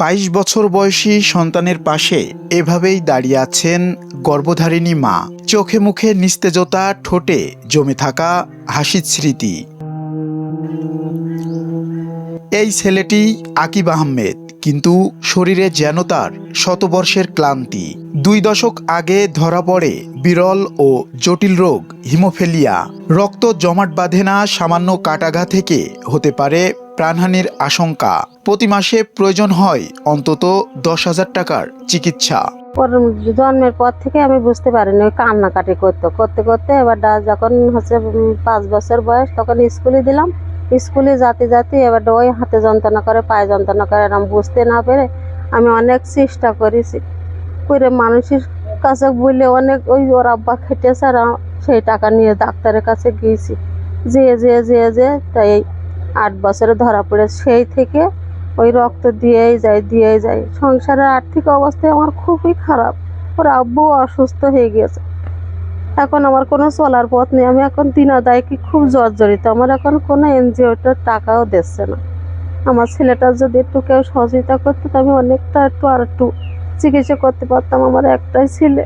বাইশ বছর বয়সী সন্তানের পাশে এভাবেই দাঁড়িয়ে আছেন গর্ভধারিণী মা। চোখে মুখে নিস্তেজতা, ঠোঁটে জমে থাকা হাসির স্মৃতি। এই ছেলেটি আকিব আহমেদ, কিন্তু শরীরে যেন তার শতবর্ষের ক্লান্তি। দুই দশক আগে ধরা পড়ে বিরল ও জটিল রোগ, হিমোফেলিয়া। রক্ত জমাট বাঁধে না সামান্য কাটাঘা থেকে হতে পারে প্রাণহানির আশঙ্কা। প্রতি মাসে প্রয়োজন হয় অন্তত দশ হাজার টাকার চিকিৎসা। জন্মের পর থেকে আমি বুঝতে পারিনি ওই কান্নাকাটি করতো। করতে করতে এবার যখন হচ্ছে পাঁচ বছর বয়স, তখন স্কুলে দিলাম। স্কুলে যাতে যাতে এবার ওই হাতে যন্ত্রণা করে, পায়ে যন্ত্রণা করে এরকম বুঝতে না পেরে আমি অনেক চেষ্টা করেছি। করে মানুষের কাছে বললে অনেক ওই ওর আব্বা খেটেছে আর সেই টাকা নিয়ে ডাক্তারের কাছে গিয়েছি। যেয়ে যেয়ে যেয়ে যেয়ে তাই আট বছরে ধরা পড়ে, সেই থেকে ওই রক্ত দিয়েই যায় দিয়েই যায়। সংসারের আর্থিক অবস্থা আমার খুবই খারাপ। ওর আব্বু অসুস্থ হয়ে গেছে। এখন আমার কোনো চলার পথ নেই। আমি এখন দিন আদায় কি খুব জর্জরিত। আমার এখন কোনো এনজিওটার টাকাও দিচ্ছে না। আমার ছেলেটার যদি একটু কেউ সহযোগিতা করতো আমি অনেকটা একটু আর একটু চিকিৎসা করতে পারতাম। আমার একটাই ছেলে।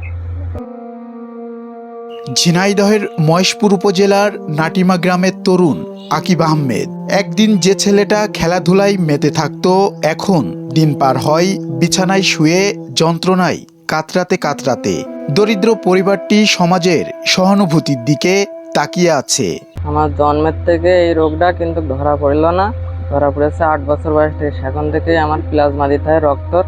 ঝিনাইদহের মহেশপুর উপজেলার নাটিমা গ্রামের তরুণ আকিব আহমেদ। একদিন যে ছেলেটা খেলাধুলায় মেতে থাকতো, এখন দিন পার হয়, বিছানায় শুয়ে, যন্ত্রণায় কাতরাতে কাতরাতে। দরিদ্র পরিবারটি সমাজের সহানুভূতির দিকে তাকিয়ে আছে। আমার জন্মের থেকে এই রোগটা কিন্তু ধরা পড়ল না। ধরা পড়েছে আট বছর বয়স থেকে। সেখান থেকেই আমার প্লাজমা দিতে হয় রক্তর।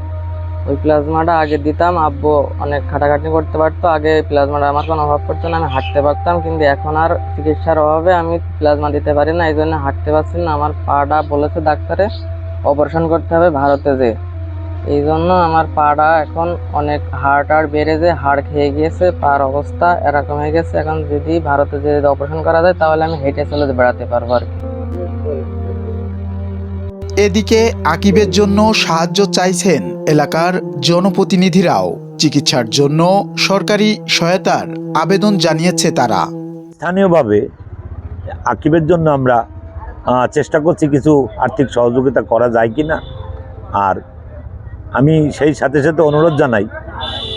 ওই প্লাজমাটা আগে দিতাম, আব্বু অনেক খাটাখাটনি করতে পারতো, আগে প্লাজমাটা আমার কোনো অভাব পড়তো না, আমি হাঁটতে পারতাম, কিন্তু এখন আর চিকিৎসার অভাবে আমি প্লাজমা দিতে পারি না, এই জন্য হাঁটতে পারছি না, আমার পাটা বলেছে ডাক্তারে অপারেশন করতে হবে ভারতে যে। এই জন্য আমার পাটা এখন অনেক হাড় টাড় বেড়ে যে, হাড় খেয়ে গিয়েছে, পার অবস্থা এরকম হয়ে গেছে, এখন যদি ভারতে যে অপারেশন করা যায়, তাহলে আমি হেঁটে চলে বেড়াতে পারব আর কি। এদিকে আকিবের জন্য সাহায্য চাইছেন এলাকার জনপ্রতিনিধিরাও। চিকিৎসার জন্য সরকারি সহায়তার আবেদন জানিয়েছে তারা। স্থানীয়ভাবে আকিবের জন্য আমরা চেষ্টা করছি কিছু আর্থিক সহযোগিতা করা যায় কি না আর আমি সেই সাথে সাথে অনুরোধ জানাই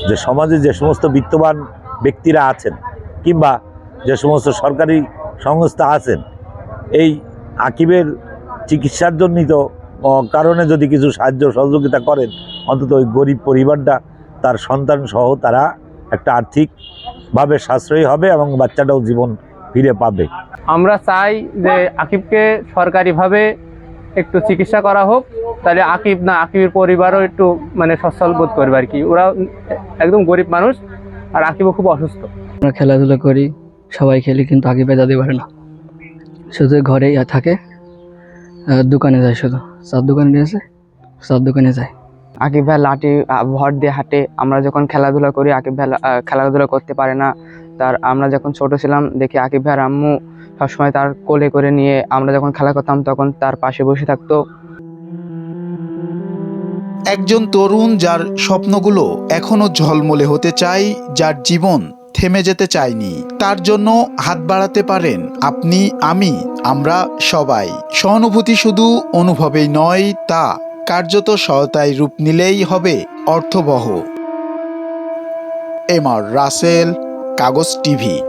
যে সমাজে যে সমস্ত বিত্তবান ব্যক্তিরা আছেন কিংবা যে সমস্ত সরকারি সংস্থা আছেন, এই আকিবের চিকিৎসার জন্যই তো কারণে যদি কিছু সাহায্য সহযোগিতা করেন অন্তত ওই গরিব পরিবারটা তার সন্তান সহ তারা একটা আর্থিকভাবে সাশ্রয়ী হবে এবং বাচ্চাটাও জীবন ফিরে পাবে। আমরা চাই যে আকিবকে সরকারিভাবে একটু চিকিৎসা করা হোক তাহলে আকিব না আকিবের পরিবারও একটু মানে সচ্ছল বোধ করবে আর কি। ওরা একদম গরিব মানুষ আর আকিবও খুব অসুস্থ। আমরা খেলাধুলা করি সবাই খেলি কিন্তু আগে বেজাতে পারে না। শুধু ঘরেই থাকে। দোকানে যায় শুধু। চার দোকানে দিয়েছে চার দোকানে যায়। আকিব ভাই লাঠি ভর দিয়ে হাঁটে। আমরা যখন খেলাধুলা করি আকিব ভাই খেলাধুলা করতে পারে না। তার আমরা যখন ছোট ছিলাম দেখি আকিব ভাইয়ের আম্মু সবসময় তার কোলে করে নিয়ে আমরা যখন খেলা করতাম তখন তার পাশে বসে থাকতো। একজন তরুণ যার স্বপ্নগুলো এখনও ঝলমলে হতে চায় যার জীবন থেমে যেতে চাইনি। তার জন্য হাত বাড়াতে পারেন আপনি, আমি, আমরা সবাই। সহানুভূতি শুধু অনুভবেই নয়, তা কার্যত সহায়তায় রূপ নিলেই হবে অর্থবহ। এম আর রাসেল, কাগজ টিভি।